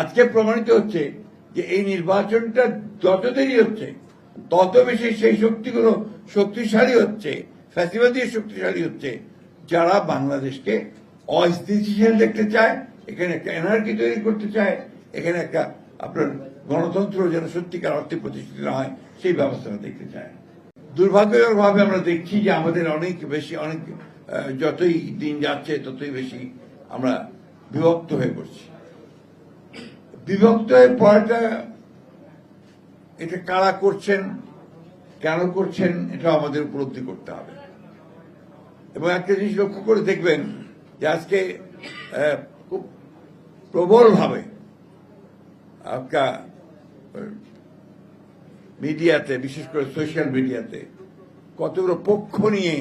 আজকে প্রমাণিত হচ্ছে যে এই নির্বাচনটা যত দেরি হচ্ছে, তত বেশি সেই শক্তিগুলো শক্তিশালী হচ্ছে, ফ্যাসিবাদী শক্তিশালী হচ্ছে, যারা বাংলাদেশকে অস্থিতিশীল দেখতে চায়, এখানে একটা এনার্জি তৈরি করতে চায়, এখানে একটা আপনার গণতন্ত্র যেন সত্যিকার অর্থে প্রতিষ্ঠিত না হয়, সেই ব্যবস্থাটা দেখতে চায় দুর্ভাগ্যজনকভাবে আমরা দেখছি যে আমাদের অনেক বেশি, অনেক যতই দিন যাচ্ছে, ততই বেশি আমরা বিভক্ত হয়ে পড়ছি। বিভক্ত হয়ে পড়াটা এটা কারা করছেন, কেন করছেন, এটা আমাদের উপলব্ধি করতে হবে। এবং একটা জিনিস লক্ষ্য করে দেখবেন যে আজকে খুব প্রবলভাবে আপনার মিডিয়াতে, বিশেষ করে সোশ্যাল মিডিয়াতে কতগুলো পক্ষ নিয়ে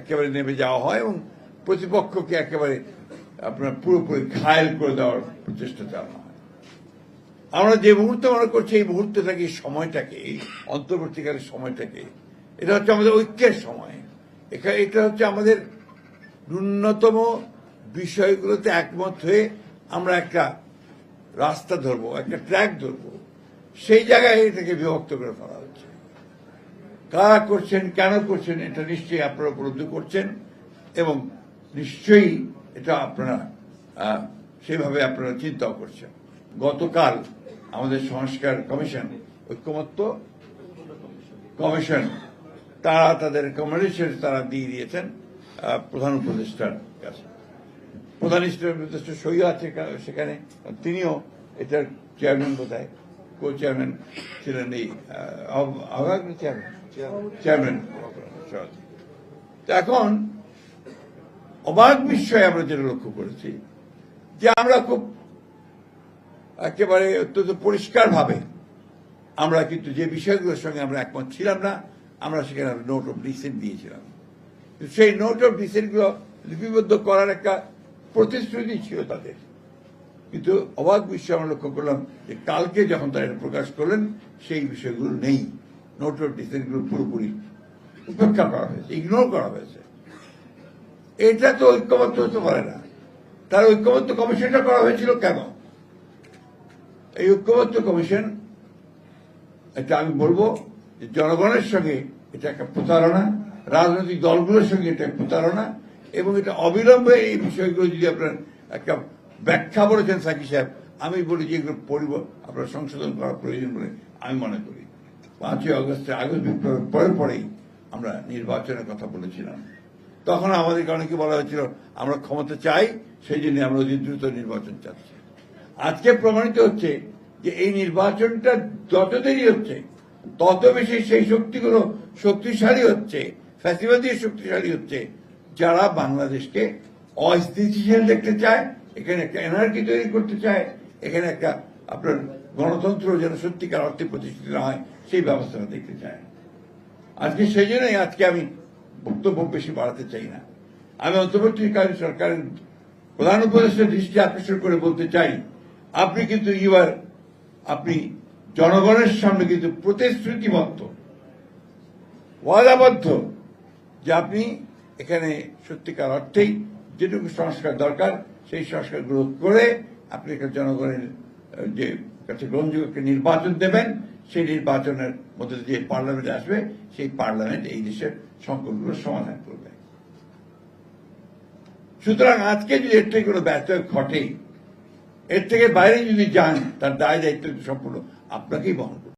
একেবারে নেমে যাওয়া হয় এবং প্রতিপক্ষকে একেবারে আপনার পুরোপুরি ঘায়ল করে দেওয়ার প্রচেষ্টা চালানো আমরা যে মুহূর্তে মনে করছি, এই মুহূর্তটাকে সময়টাকে অন্তর্বর্তীকালের সময়টাকে, এটা হচ্ছে আমাদের ঐক্যের সময়। এটা হচ্ছে আমাদের ন্যূনতম বিষয়গুলোতে একমত হয়ে আমরা একটা রাস্তা ধরবো, একটা ট্র্যাক ধরবো। সেই জায়গায় এটাকে বিভক্ত করে ফেলা হচ্ছে। কারা করছেন, কেন করছেন, এটা নিশ্চয়ই আপনারা উপলব্ধি করছেন এবং নিশ্চয়ই এটা আপনারা সেভাবে আপনারা চিন্তাও করছেন। গতকাল আমাদের সংস্কার কমিশন, ঐক্যমত্য কমিশন, তারা তাদের রেকমেন্ডেশন তারা দিয়ে দিয়েছেন প্রধান উপদেষ্টার কাছে। প্রধান উপদেষ্টা সই আছে সেখানে, তিনিও এটার চেয়ারম্যান বোধহয় কো চেয়ারম্যান ছিলেন এই চেয়ারম্যান এখন অবাক বিস্ময়ে আমরা যেটা লক্ষ্য করেছি, যে আমরা খুব একেবারে অত্যন্ত পরিষ্কারভাবে আমরা কিন্তু যে বিষয়গুলোর সঙ্গে আমরা একমত ছিলাম না, আমরা সেখানে নোট অফ ডিসেন্ট দিয়েছিলাম। সেই নোট অফ ডিসেন্টগুলো লিপিবদ্ধ করার একটা প্রতিশ্রুতি ছিল তাদের। কিন্তু অবাক বিষয় আমরা লক্ষ্য করলাম যে কালকে যখন তারা এটা প্রকাশ করলেন, সেই বিষয়গুলো নেই। নোট অফ ডিসেন্টগুলো পুরোপুরি উপেক্ষা করা হয়েছে ইগনোর করা হয়েছে। এটা তো ঐক্যবদ্ধ হতে পারে না। তার ঐক্যবদ্ধ কমিশনটা করা হয়েছিল কেন? এই ঐক্যবদ্ধ কমিশন, এটা আমি বলব যে জনগণের সঙ্গে এটা একটা প্রতারণা, রাজনৈতিক দলগুলোর সঙ্গে এটা প্রতারণা, এবং এটা অবিলম্বে এই বিষয়গুলো যদি আপনার একটা ব্যাখ্যা বলেছেন সাকি সাহেব, আমি বলি যে এগুলো পরিব, আপনার সংশোধন করা প্রয়োজন বলে আমি মনে করি। পাঁচই আগস্টে আগস্ট বিপ্লবের পরে পরেই আমরা নির্বাচনের কথা বলেছিলাম। তখন আমাদেরকে অনেকে বলা হয়েছিল, আমরা ক্ষমতা চাই, সেই জন্য আমরা অতি দ্রুত নির্বাচন চাচ্ছি। আজকে প্রমাণিত হচ্ছে যে এই নির্বাচনটা যত দেরি হচ্ছে, তত বেশি সেই শক্তিগুলো শক্তিশালী হচ্ছে, ফ্যাসিবাদী শক্তিশালী হচ্ছে, যারা বাংলাদেশকে অস্থিতিশীল দেখতে চায়, এখানে একটা এনার্জি তৈরি করতে চায়, এখানে একটা আপনার গণতন্ত্র যেন সত্যিকার অর্থে প্রতিষ্ঠিত না হয়, সেই ব্যবস্থাটা দেখতে চায়। আজকে সেই জন্যই আজকে আমি বক্তব্য বেশি বাড়াতে চাই না। আমি অন্তর্বর্তীকালীন সরকারের প্রধান উপদেষ্টার দৃষ্টি আকর্ষণ করে বলতে চাই আপনি কিন্তু এবার, আপনি জনগণের সামনে কিন্তু প্রতিশ্রুতিবদ্ধ, ওয়াদাবদ্ধ যে আপনি এখানে সত্যিকার অর্থেই যেটুকু সংস্কার দরকার, সেই সংস্কার গ্রহণ করে আপনি জনগণের যে কাছে গ্রহণযোগ্য একটা নির্বাচন দেবেন, সেই নির্বাচনের মধ্যে যে পার্লামেন্ট আসবে, সেই পার্লামেন্ট এই দেশের সংকটগুলো সমাধান করবে। সুতরাং আজকে যদি এর থেকে কোনো ব্যর্থ ঘটে এর থেকে বাইরে যদি যান তার দায় দায়িত্ব সম্পূর্ণ আপনাকেই বহন।